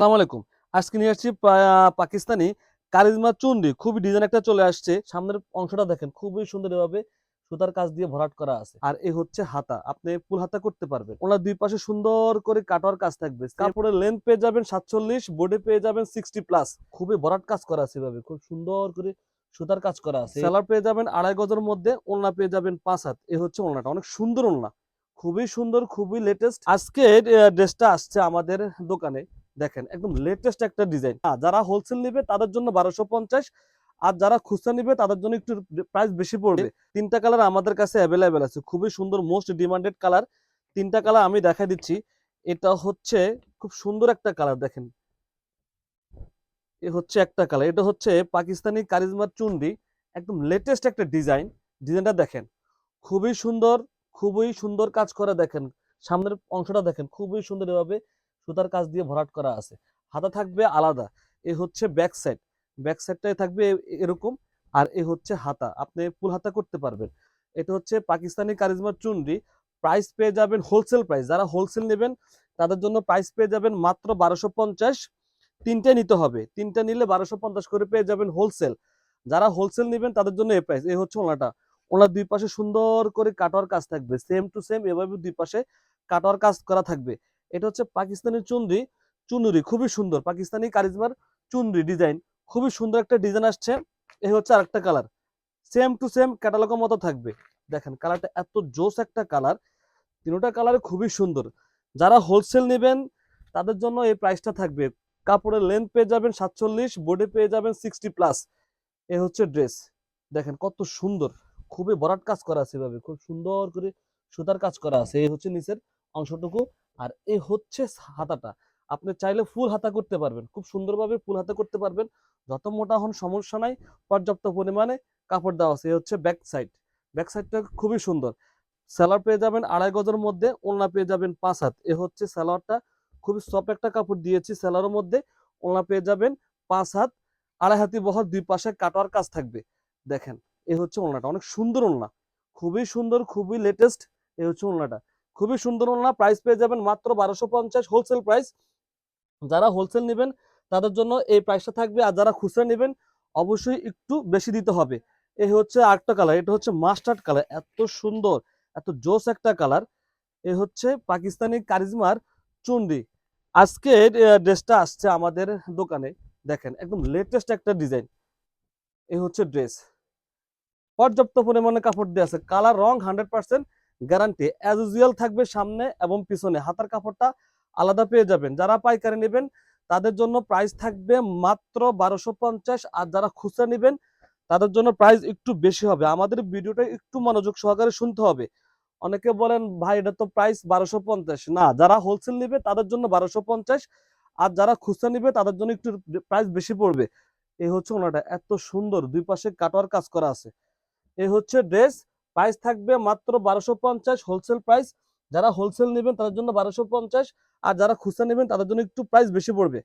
আসসালামু আলাইকুম। আজকে নিয়ে আসছি পাকিস্তানি কারিজমা চুন্ডি। খুবই ডিজাইন একটা চলে আসছে। সামনের অংশটা দেখেন খুবই সুন্দর এভাবে সুতার কাজ দিয়ে ভরাট করা আছে। আর এই হচ্ছে হাতা। আপনি ফুল হাতা করতে পারবেন। ওনার দুই পাশে সুন্দর করে কাটার কাজ থাকবে। কাপড়ের লেন্থ পেয়ে যাবেন সাতচল্লিশ বোর্ডে পেয়ে যাবেন সিক্সটি প্লাস খুবই ভরাট কাজ করা আছে এভাবে। খুব সুন্দর করে সুতার কাজ করা আছে। সেলার পেয়ে যাবেন আড়াই গজের মধ্যে ওলনা পেয়ে যাবেন পাঁচ হাত। এ হচ্ছে ওলনাটা। অনেক সুন্দর ওলনা। খুবই সুন্দর খুবই লেটেস্ট আজকে ড্রেসটা আসছে আমাদের দোকানে। দেখেন একদম লেটেস্ট একটা ডিজাইন যারা হোলসেল নিবে তাদের জন্য বারোশো পঞ্চাশ আর যারা খুচরা নিবে তাদের জন্য একটু প্রাইস বেশি পড়বে। তিনটা কালার আমাদের কাছে অ্যাভেলেবেল আছে। খুবই সুন্দর মোস্ট ডিমান্ডেড কালার তিনটা কালার আমি দেখা দিচ্ছি। এটা হচ্ছে খুব সুন্দর একটা কালার দেখেন। এ হচ্ছে একটা কালার এটা হচ্ছে পাকিস্তানি কারিজমার চুন্ডি। একদম লেটেস্ট একটা ডিজাইন ডিজাইনটা দেখেন। খুবই সুন্দর খুবই সুন্দর কাজ করে দেখেন। সামনের অংশটা দেখেন খুবই সুন্দর এভাবে সুতার কাজ দিয়ে ভরাট করা আছে। হাতা থাকবে আলাদা, এ হচ্ছে ব্যাক সাইড ব্যাক সাইডটাই থাকবে এরকম, আর এ হচ্ছে হাতা। আপনি ফুল হাতা করতে পারবেন। এটা হচ্ছে পাকিস্তানি কারিজমার চুনরি। প্রাইস পেয়ে যাবেন হোলসেল প্রাইস যারা হোলসেল নেবেন, তাদের জন্য প্রাইস পেয়ে যাবেন মাত্র বারোশো পঞ্চাশ। তিনটে নিতে হবে। তিনটা নিলে বারোশো পঞ্চাশ করে পেয়ে যাবেন হোলসেল যারা হোলসেল নেবেন, তাদের জন্য এ প্রাইস এ হচ্ছে ওনাটা। ওনার দুই পাশে সুন্দর করে কাটার কাজ থাকবে। সেম টু সেম এভাবে দুই পাশে কাটার কাজ করা থাকবে। এটা হচ্ছে পাকিস্তানি চুনরি চুনরি খুবই সুন্দর, পাকিস্তানি কারিজমার চুনরি ডিজাইন খুবই সুন্দর একটা ডিজাইন আসছে। এই হচ্ছে আরেকটা কালার সেম টু সেম ক্যাটালগের মতো থাকবে। দেখেন কালারটা এত জোস একটা কালার তিনোটা কালার খুবই সুন্দর। যারা হোলসেল নেবেন, তাদের জন্য এই প্রাইসটা থাকবে। কাপড়ের লেন্থ পেয়ে যাবেন সাতচল্লিশ বোর্ডে পেয়ে যাবেন সিক্সটি প্লাস এ হচ্ছে ড্রেস দেখেন কত সুন্দর, খুবই বরাট কাজ করা আছে এভাবে, খুব সুন্দর করে সুতার কাজ করা আছে। এই হচ্ছে নিচের অংশটুকু। আর এই হচ্ছে হাতাটা। আপনি চাইলে ফুল হাতা করতে পারবেন। খুব সুন্দরভাবে ফুল হাতা করতে পারবেন। যত মোটা হন সমস্যা নাই, পর্যাপ্ত পরিমাণে কাপড় দেওয়া আছে। এই হচ্ছে ব্যাক সাইড ব্যাক সাইডটা খুবই সুন্দর। স্যালার পেয়ে যাবেন আড়াই গজের মধ্যে, ওলনা পেয়ে যাবেন পাঁচ হাত। এ হচ্ছে স্যালোয়ারটা খুবই সফট একটা কাপড় দিয়েছি স্যালোয়ারের মধ্যে। ওলনা পেয়ে যাবেন পাঁচ হাত। আড়াই হাতি বহর দুই পাশে কাটার কাজ থাকবে। দেখেন, এ হচ্ছে ওলনাটা। অনেক সুন্দর ওলনা। খুবই সুন্দর, খুবই লেটেস্ট এ হচ্ছে ওলনাটা। খুবই সুন্দর ওলনা প্রাইস পেয়ে যাবেন মাত্র বারোশো পঞ্চাশ হোলসেল প্রাইস যারা হোলসেল নেবেন, তাদের জন্য এই প্রাইসটা থাকবে। আর যারা খুচরা নেবেন, অবশ্যই একটু বেশি দিতে হবে। এই হচ্ছে আরেকটা কালার এটা হচ্ছে মাস্টার্ড কালার এত সুন্দর, এত জোস একটা কালার এ হচ্ছে পাকিস্তানি কারিজমার চুন্ডি। আজকে ড্রেসটা আসছে আমাদের দোকানে। দেখেন, একদম লেটেস্ট একটা ডিজাইন এ হচ্ছে ড্রেস পর্যাপ্ত পরিমাণে কাপড় দিয়ে আছে। কালার রং hundred percent guarantee. As usual থাকবে সামনে এবং পিছনে। হাতার কাপড়টা আলাদা পেয়ে যাবেন। যারা পাইকারি নেবেন, তাদের জন্য প্রাইস থাকবে মাত্র বারোশো পঞ্চাশ। আর যারা খুচরা নেবেন, তাদের জন্য প্রাইস একটু বেশি হবে। আমাদের ভিডিওটা একটু মনোযোগ সহকারে শুনতে হবে। অনেকে বলেন, ভাই, এটা তো প্রাইস বারোশো পঞ্চাশ। না, যারা হোলসেল নেবে, তাদের জন্য বারোশো পঞ্চাশ। আর যারা খুচরা নেবে, তাদের জন্য একটু প্রাইস বেশি পড়বে। এই হচ্ছে ওনাটা। এত সুন্দর। দুই পাশে কাটোয়ার কাজ করা আছে। এই হচ্ছে ড্রেস প্রাইস থাকবে মাত্র বারোশো পঞ্চাশ হোলসেল প্রাইস যারা হোলসেল নেবেন তাদের জন্য বারোশো পঞ্চাশ আর যারা খুচরা নেবেন তাদের জন্য একটু প্রাইস বেশি পড়বে।